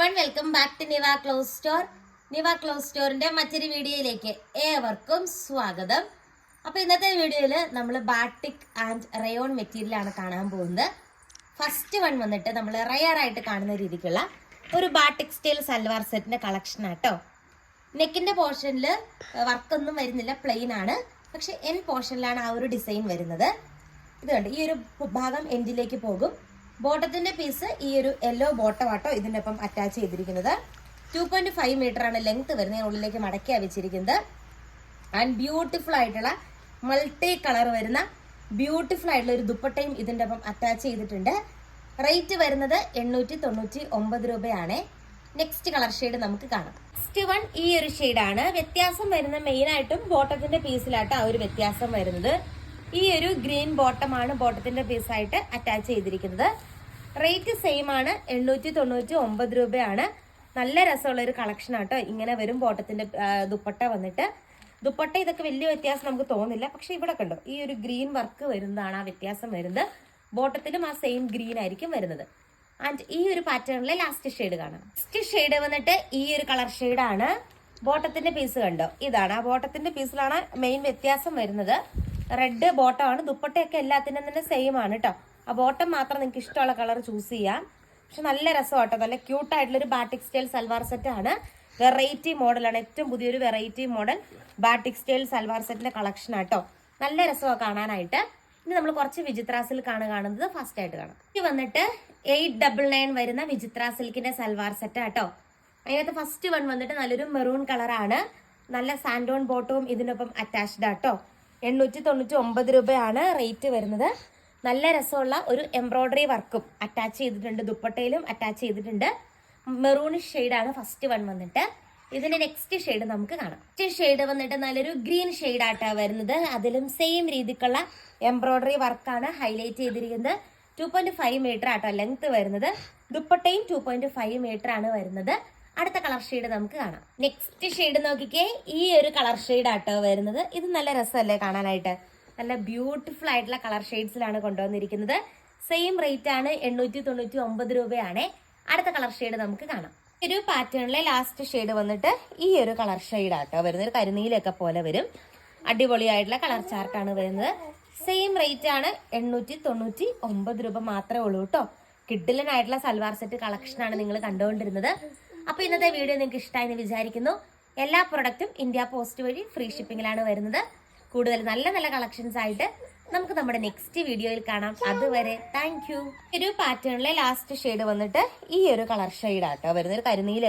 One welcome back to Niva clothes store Niva clothes സ്റ്റോറിന്റെ മറ്റൊരു വീഡിയോയിലേക്ക് ഏവർക്കും സ്വാഗതം. അപ്പൊ ഇന്നത്തെ വീഡിയോയിൽ നമ്മൾ ബാട്ടിക് ആൻഡ് റയോൺ മെറ്റീരിയൽ ആണ് കാണാൻ പോകുന്നത്. ഫസ്റ്റ് വൺ വന്നിട്ട് നമ്മൾ റയർ ആയിട്ട് കാണുന്ന രീതിക്കുള്ള ഒരു ബാട്ടിക് സ്റ്റൈൽ സൽവാർ സെറ്റിന്റെ കളക്ഷൻ ആട്ടോ. നെക്കിന്റെ പോർഷനിൽ വർക്കൊന്നും വരുന്നില്ല പ്ലെയിൻ ആണ്. പക്ഷെ എൻ പോർഷനിലാണ് ആ ഒരു ഡിസൈൻ വരുന്നത്. ഇതുകൊണ്ട് കണ്ട് ഈ ഒരു ഭാഗം എൻഡിലേക്ക് പോകും. ബോട്ടത്തിന്റെ പീസ് ഈ ഒരു യെല്ലോ ബോട്ടം ആട്ടോ ഇതിന്റെ ഒപ്പം അറ്റാച്ച് ചെയ്തിരിക്കുന്നത്. ടു പോയിന്റ് ഫൈവ് മീറ്റർ ആണ് ലെങ്ത് വരുന്നത് ഉള്ളിലേക്ക് മടക്കിയാ വെച്ചിരിക്കുന്നത് ആൻഡ് ബ്യൂട്ടിഫുൾ ആയിട്ടുള്ള മൾട്ടി കളർ വരുന്ന ബ്യൂട്ടിഫുൾ ആയിട്ടുള്ള ഒരു ദുപ്പട്ടയും ഇതിന്റെ ഒപ്പം അറ്റാച്ച് ചെയ്തിട്ടുണ്ട്. റേറ്റ് വരുന്നത് എണ്ണൂറ്റി തൊണ്ണൂറ്റി ഒമ്പത് രൂപയാണ്. നെക്സ്റ്റ് കളർ ഷെയ്ഡ് നമുക്ക് കാണാം. നെക്സ്റ്റ് വൺ ഈ ഒരു ഷെയ്ഡാണ് വ്യത്യാസം വരുന്ന മെയിൻ ആയിട്ടും ബോട്ടത്തിന്റെ പീസിലാട്ടോ ആ ഒരു വ്യത്യാസം വരുന്നത്. ഈ ഒരു ഗ്രീൻ ബോട്ടമാണ് ബോട്ടത്തിന്റെ പീസായിട്ട് അറ്റാച്ച് ചെയ്തിരിക്കുന്നത്. റേറ്റ് സെയിം ആണ്. എണ്ണൂറ്റി തൊണ്ണൂറ്റി ഒമ്പത് രൂപയാണ്. നല്ല രസമുള്ള ഒരു കളക്ഷൻ ആട്ടോ. ഇങ്ങനെ വരും ബോട്ടത്തിന്റെ ദുപ്പട്ട വന്നിട്ട്. ദുപ്പട്ട ഇതൊക്കെ വലിയ വ്യത്യാസം നമുക്ക് തോന്നില്ല. പക്ഷെ ഇവിടെ കണ്ടോ ഈ ഒരു ഗ്രീൻ വർക്ക് വരുന്നതാണ് ആ വ്യത്യാസം വരുന്നത്. ബോട്ടത്തിലും ആ സെയിം ഗ്രീൻ ആയിരിക്കും വരുന്നത്. ആൻഡ് ഈ ഒരു പാറ്റേണിലെ ലാസ്റ്റ് ഷെയ്ഡ് കാണാം. ലാസ്റ്റ് ഷെയ്ഡ് വന്നിട്ട് ഈ ഒരു കളർ ഷെയ്ഡാണ് ബോട്ടത്തിന്റെ പീസ് കണ്ടോ? ഇതാണ്. ആ ബോട്ടത്തിന്റെ പീസിലാണ് മെയിൻ വ്യത്യാസം വരുന്നത്. റെഡ് ബോട്ടമാണ് ദുപ്പട്ടയൊക്കെ എല്ലാത്തിനും തന്നെ സെയിം ആണ് കേട്ടോ ആ ബോട്ടം മാത്രം നിങ്ങൾക്ക് ഇഷ്ടമുള്ള കളർ ചൂസ് ചെയ്യാം. പക്ഷെ നല്ല രസമാട്ടോ. നല്ല ക്യൂട്ടായിട്ടുള്ളൊരു ബാട്ടിക് സ്റ്റൈൽ സൽവാർ സെറ്റ് ആണ്. വെറൈറ്റി മോഡലാണ്. ഏറ്റവും പുതിയൊരു variety model batik style salwar സെറ്റിന്റെ കളക്ഷൻ ആട്ടോ. നല്ല രസമാണ് കാണാനായിട്ട്. ഇനി നമ്മൾ കുറച്ച് വിചിത്ര സിൽക്കാണ് കാണുന്നത്. ഫസ്റ്റ് ആയിട്ട് കാണാം. ഇത് വന്നിട്ട് എയ്റ്റ് ഡബിൾ നയൻ വരുന്ന വിചിത്ര സിൽക്കിന്റെ സൽവാർ സെറ്റ് ആട്ടോ. അതിനകത്ത് ഫസ്റ്റ് വൺ വന്നിട്ട് നല്ലൊരു മെറൂൺ കളറാണ് നല്ല സാൻഡോൺ ബോട്ടവും ഇതിനൊപ്പം അറ്റാച്ച്ഡ് ആട്ടോ. എണ്ണൂറ്റി തൊണ്ണൂറ്റി ഒമ്പത് രൂപയാണ് റേറ്റ് വരുന്നത്. നല്ല രസമുള്ള ഒരു എംബ്രോയിഡറി വർക്കും അറ്റാച്ച് ചെയ്തിട്ടുണ്ട്. ദുപ്പട്ടയിലും അറ്റാച്ച് ചെയ്തിട്ടുണ്ട്. മെറൂണിഷ് ആണ് ഫസ്റ്റ് വൺ വന്നിട്ട്. ഇതിന്റെ നെക്സ്റ്റ് ഷെയ്ഡ് നമുക്ക് കാണാം. നെക്സ്റ്റ് ഷെയ്ഡ് വന്നിട്ട് നല്ലൊരു ഗ്രീൻ ഷെയ്ഡായിട്ടാണ് വരുന്നത്. അതിലും സെയിം രീതിക്കുള്ള എംബ്രോയിഡറി വർക്കാണ് ഹൈലൈറ്റ് ചെയ്തിരിക്കുന്നത്. ടു പോയിന്റ് ഫൈവ് മീറ്റർ ആട്ടോ ലെങ്ത് വരുന്നത്. ദുപ്പട്ടയും ടു പോയിന്റ് ഫൈവ് മീറ്റർ ആണ് വരുന്നത്. അടുത്ത കളർ ഷെയ്ഡ് നമുക്ക് കാണാം. നെക്സ്റ്റ് ഷെയ്ഡ് നോക്കിക്കേ. ഈ ഒരു കളർ ഷെയ്ഡ് ആട്ടോ വരുന്നത്. ഇത് നല്ല രസമല്ലേ കാണാനായിട്ട്? നല്ല ബ്യൂട്ടിഫുൾ ആയിട്ടുള്ള കളർ ഷെയ്ഡ്സിലാണ് കൊണ്ടുവന്നിരിക്കുന്നത്. സെയിം റേറ്റ് ആണ് എണ്ണൂറ്റി തൊണ്ണൂറ്റി ഒമ്പത് രൂപയാണ്. അടുത്ത കളർ ഷെയ്ഡ് നമുക്ക് കാണാം. ഒരു പാറ്റേണിലെ ലാസ്റ്റ് ഷെയ്ഡ് വന്നിട്ട് ഈ ഒരു കളർ ഷെയ്ഡ് ആട്ടോ വരുന്നത്. ഒരു കരിനീലൊക്കെ പോലെ വരും. അടിപൊളിയായിട്ടുള്ള കളർ ചാർട്ടാണ് വരുന്നത്. സെയിം റേറ്റ് ആണ് എണ്ണൂറ്റി തൊണ്ണൂറ്റി ഒമ്പത് രൂപ മാത്രമേ ഉള്ളൂ കേട്ടോ. കിഡിലനായിട്ടുള്ള സൽവാർ സെറ്റ് കളക്ഷനാണ് നിങ്ങൾ കണ്ടുകൊണ്ടിരുന്നത്. അപ്പോൾ ഇന്നത്തെ വീഡിയോ നിങ്ങൾക്ക് ഇഷ്ടമായെന്ന് വിചാരിക്കുന്നു. എല്ലാ പ്രൊഡക്റ്റും ഇന്ത്യ പോസ്റ്റ് വഴി ഫ്രീ ഷിപ്പിംഗിലാണ് വരുന്നത്. കൂടുതൽ നല്ല നല്ല കളക്ഷൻസ് ആയിട്ട് നമുക്ക് നമ്മുടെ നെക്സ്റ്റ് വീഡിയോയിൽ കാണാം. അതുവരെ താങ്ക് യു ഒരു പാറ്റേണിലെ ലാസ്റ്റ് ഷെയ്ഡ് വന്നിട്ട് ഈ ഒരു കളർ ഷെയ്ഡ് ആട്ടോ വരുന്ന ഒരു കരിനീല